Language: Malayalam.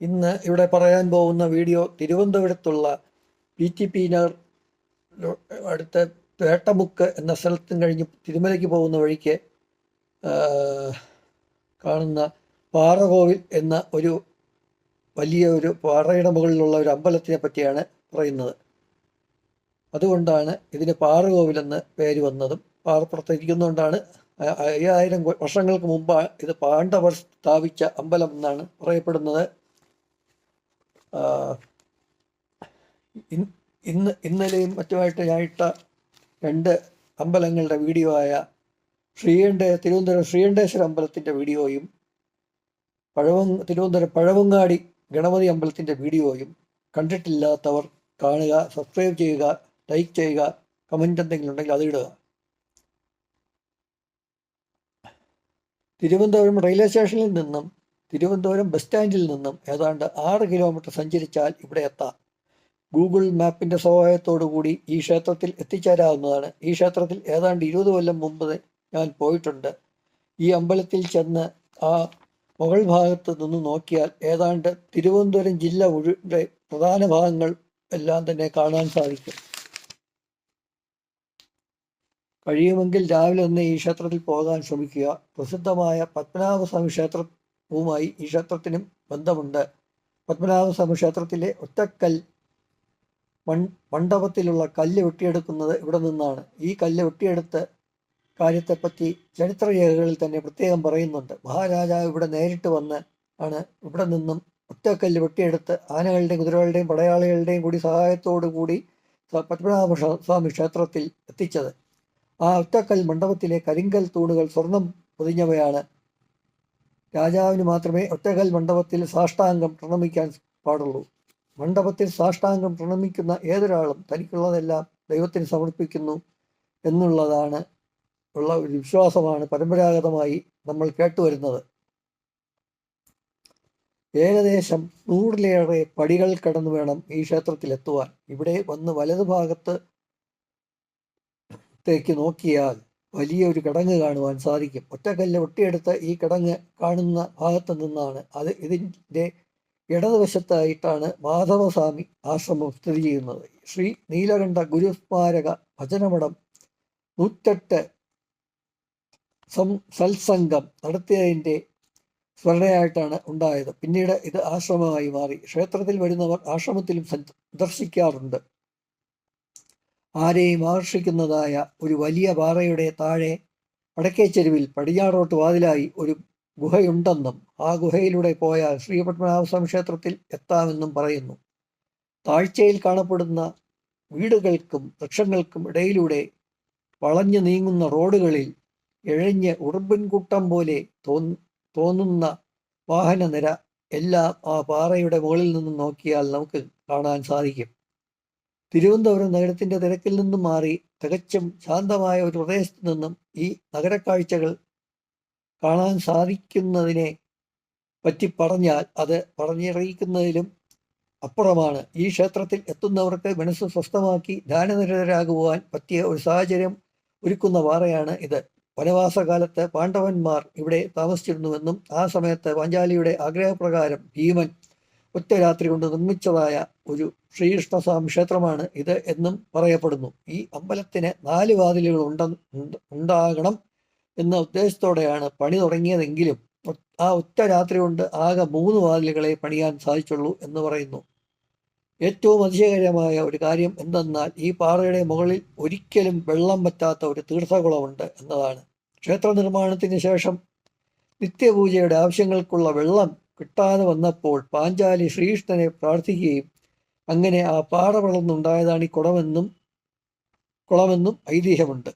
ഇന്ന് ഇവിടെ പറയാൻ പോകുന്ന വീഡിയോ തിരുവനന്തപുരത്തുള്ള പി ടി പി നഗർ അടുത്ത വേട്ടമുക്ക് എന്ന സ്ഥലത്തും കഴിഞ്ഞ് തിരുമലയ്ക്ക് പോകുന്ന വഴിക്ക് കാണുന്ന പാറകോവിൽ എന്ന ഒരു വലിയ ഒരു പാറയുടെ മുകളിലുള്ള ഒരു അമ്പലത്തിനെ പറ്റിയാണ് പറയുന്നത്. അതുകൊണ്ടാണ് ഇതിന് പാറകോവിൽ എന്ന് പേര് വന്നതും. പാറപ്പുറത്തിരിക്കുന്നതുകൊണ്ടാണ് അയ്യായിരം വർഷങ്ങൾക്ക് മുമ്പ് ഇത് പാണ്ഡവർ സ്ഥാപിച്ച അമ്പലം എന്നാണ് പറയപ്പെടുന്നത്. ഇന്ന് ഇന്നലെയും മറ്റുമായിട്ട് ഞാൻ ഇട്ട രണ്ട് അമ്പലങ്ങളുടെ വീഡിയോ ആയ ശ്രീകണ്ഠ തിരുവനന്തപുരം ശ്രീകണ്ഠേശ്വര അമ്പലത്തിന്റെ വീഡിയോയും പഴവ തിരുവനന്തപുരം പഴവങ്ങാടി ഗണപതി അമ്പലത്തിന്റെ വീഡിയോയും കണ്ടിട്ടില്ലാത്തവർ കാണുക സബ്സ്ക്രൈബ് ചെയ്യുക ലൈക്ക് ചെയ്യുക കമന്റ് എന്തെങ്കിലും ഉണ്ടെങ്കിൽ അത് ഇടുക. തിരുവനന്തപുരം റെയിൽവേ സ്റ്റേഷനിൽ നിന്നും തിരുവനന്തപുരം ബസ് സ്റ്റാൻഡിൽ നിന്നും ഏതാണ്ട് ആറ് കിലോമീറ്റർ സഞ്ചരിച്ചാൽ ഇവിടെ എത്താം. ഗൂഗിൾ മാപ്പിന്റെ കൂടി ഈ ക്ഷേത്രത്തിൽ എത്തിച്ചേരാവുന്നതാണ്. ഈ ക്ഷേത്രത്തിൽ ഏതാണ്ട് ഇരുപത് കൊല്ലം മുമ്പ് ഞാൻ പോയിട്ടുണ്ട്. ഈ അമ്പലത്തിൽ ചെന്ന് ആ മുകൾ ഭാഗത്ത് നിന്ന് നോക്കിയാൽ ഏതാണ്ട് തിരുവനന്തപുരം ജില്ല മുഴുവൻ പ്രധാന ഭാഗങ്ങൾ എല്ലാം തന്നെ കാണാൻ സാധിക്കും. കഴിയുമെങ്കിൽ രാവിലെ ഒന്ന് ഈ ക്ഷേത്രത്തിൽ പോകാൻ ശ്രമിക്കുക. പ്രസിദ്ധമായ പത്മനാഭസ്വാമി ക്ഷേത്രവുമായി ഈ ക്ഷേത്രത്തിനും ബന്ധമുണ്ട്. പത്മനാഭസ്വാമി ക്ഷേത്രത്തിലെ ഒറ്റക്കൽ മൺ മണ്ഡപത്തിലുള്ള കല്ല് വെട്ടിയെടുക്കുന്നത് ഇവിടെ നിന്നാണ്. ഈ കല്ല് വെട്ടിയെടുത്ത് കാര്യത്തെപ്പറ്റി ചരിത്രരേഖകളിൽ തന്നെ പ്രത്യേകം പറയുന്നുണ്ട്. മഹാരാജാവ് ഇവിടെ നേരിട്ട് വന്ന് ആണ് ഇവിടെ നിന്നും ഒറ്റക്കല്ല് വെട്ടിയെടുത്ത് ആനകളുടെയും കുതിരകളുടെയും പടയാളികളുടെയും കൂടി സഹായത്തോടു കൂടി പത്മനാഭ സ്വാമി ക്ഷേത്രത്തിൽ എത്തിച്ചത്. ആ ഒറ്റക്കൽ മണ്ഡപത്തിലെ കരിങ്കൽ തൂണുകൾ സ്വർണം പൊതിഞ്ഞവയാണ് രാജാവിന് മാത്രമേ ഒറ്റകൽ മണ്ഡപത്തിൽ സാഷ്ടാംഗം പ്രണമിക്കാൻ പാടുള്ളൂ. മണ്ഡപത്തിൽ സാഷ്ടാംഗം പ്രണമിക്കുന്ന ഏതൊരാളും തനിക്കുള്ളതെല്ലാം ദൈവത്തിന് സമർപ്പിക്കുന്നു എന്നുള്ളതാണ് ഉള്ള ഒരു വിശ്വാസമാണ് പരമ്പരാഗതമായി നമ്മൾ കേട്ടുവരുന്നത്. ഏകദേശം നൂറിലേറെ പടികൾ കടന്നു വേണം ഈ ക്ഷേത്രത്തിൽ എത്തുവാൻ ഇവിടെ വന്ന് വലതുഭാഗത്ത് ത്തേക്ക് നോക്കിയാൽ വലിയൊരു കിടങ്ങ് കാണുവാൻ സാധിക്കും. ഒറ്റക്കല്ല് ഒട്ടിയെടുത്ത ഈ കിടങ്ങ് കാണുന്ന ഭാഗത്ത് നിന്നാണ് അത് ഇതിന്റെ ഇടതുവശത്തായിട്ടാണ് മാധവസ്വാമി ആശ്രമം സ്ഥിതി ചെയ്യുന്നത്. ശ്രീ നീലകണ്ഠ ഗുരുസ്മാരക ഭജനമഠം നൂറ്റെട്ട് സം സത്സംഗം നടത്തിയതിന്റെ സ്മരണയായിട്ടാണ് ഉണ്ടായത്. പിന്നീട് ഇത് ആശ്രമമായി മാറി. ക്ഷേത്രത്തിൽ വരുന്നവർ ആശ്രമത്തിലും സന്ദർശിക്കാറുണ്ട്. ആരെയും ആകർഷിക്കുന്നതായ ഒരു വലിയ പാറയുടെ താഴെ വടക്കേച്ചെരുവിൽ പടിഞ്ഞാറോട്ട് വാതിലായി ഒരു ഗുഹയുണ്ടെന്നും ആ ഗുഹയിലൂടെ പോയാൽ ശ്രീപത്മനാഭസ്വാമി ക്ഷേത്രത്തിൽ എത്താമെന്നും പറയുന്നു. താഴ്ചയിൽ കാണപ്പെടുന്ന വീടുകൾക്കും വൃക്ഷങ്ങൾക്കും ഇടയിലൂടെ വളഞ്ഞു നീങ്ങുന്ന റോഡുകളിൽ ഇഴഞ്ഞ് ഉറുമ്പിൻകൂട്ടം പോലെ തോ തോന്നുന്ന വാഹനനിര എല്ലാം ആ പാറയുടെ മുകളിൽ നിന്ന് നോക്കിയാൽ നമുക്ക് കാണാൻ സാധിക്കും. തിരുവനന്തപുരം നഗരത്തിന്റെ തിരക്കിൽ നിന്നും മാറി തികച്ചും ശാന്തമായ ഒരു പ്രദേശത്ത് നിന്നും ഈ നഗരക്കാഴ്ചകൾ കാണാൻ സാധിക്കുന്നതിനെ പറ്റി പറഞ്ഞാൽ അത് പറഞ്ഞറിയിക്കുന്നതിലും അപ്പുറമാണ്. ഈ ക്ഷേത്രത്തിൽ എത്തുന്നവർക്ക് മനസ്സ് സ്വസ്ഥമാക്കി ധ്യാനനിരതരാകുവാൻ പറ്റിയ ഒരു സാഹചര്യം ഒരുക്കുന്ന പാറയാണ് ഇത്. വനവാസകാലത്ത് പാണ്ഡവന്മാർ ഇവിടെ താമസിച്ചിരുന്നുവെന്നും ആ സമയത്ത് പാഞ്ചാലിയുടെ ആഗ്രഹപ്രകാരം ഭീമൻ ഒറ്റ രാത്രി കൊണ്ട് നിർമ്മിച്ചതായ ഒരു ശ്രീകൃഷ്ണസ്വാമി ക്ഷേത്രമാണ് ഇത് എന്നും പറയപ്പെടുന്നു. ഈ അമ്പലത്തിന് നാല് വാതിലുകൾ ഉണ്ട ഉണ്ടാകണം എന്ന ഉദ്ദേശത്തോടെയാണ് പണി തുടങ്ങിയതെങ്കിലും ആ ഒറ്റ രാത്രി കൊണ്ട് ആകെ മൂന്ന് വാതിലുകളെ പണിയാൻ സാധിച്ചുള്ളൂ എന്ന് പറയുന്നു. ഏറ്റവും അതിശയകരമായ ഒരു കാര്യം എന്തെന്നാൽ ഈ പാറയുടെ മുകളിൽ ഒരിക്കലും വെള്ളം പറ്റാത്ത ഒരു തീർത്ഥകുളമുണ്ട് എന്നതാണ്. ക്ഷേത്ര നിർമ്മാണത്തിന് ശേഷം നിത്യപൂജയുടെ ആവശ്യങ്ങൾക്കുള്ള വെള്ളം കിട്ടാതെ വന്നപ്പോൾ പാഞ്ചാലി ശ്രീകൃഷ്ണനെ പ്രാർത്ഥിക്കുകയും അങ്ങനെ ആ പാറ വളർന്നുണ്ടായതാണ് ഈ കുളമെന്നും കുളമെന്നും ഐതിഹ്യമുണ്ട്.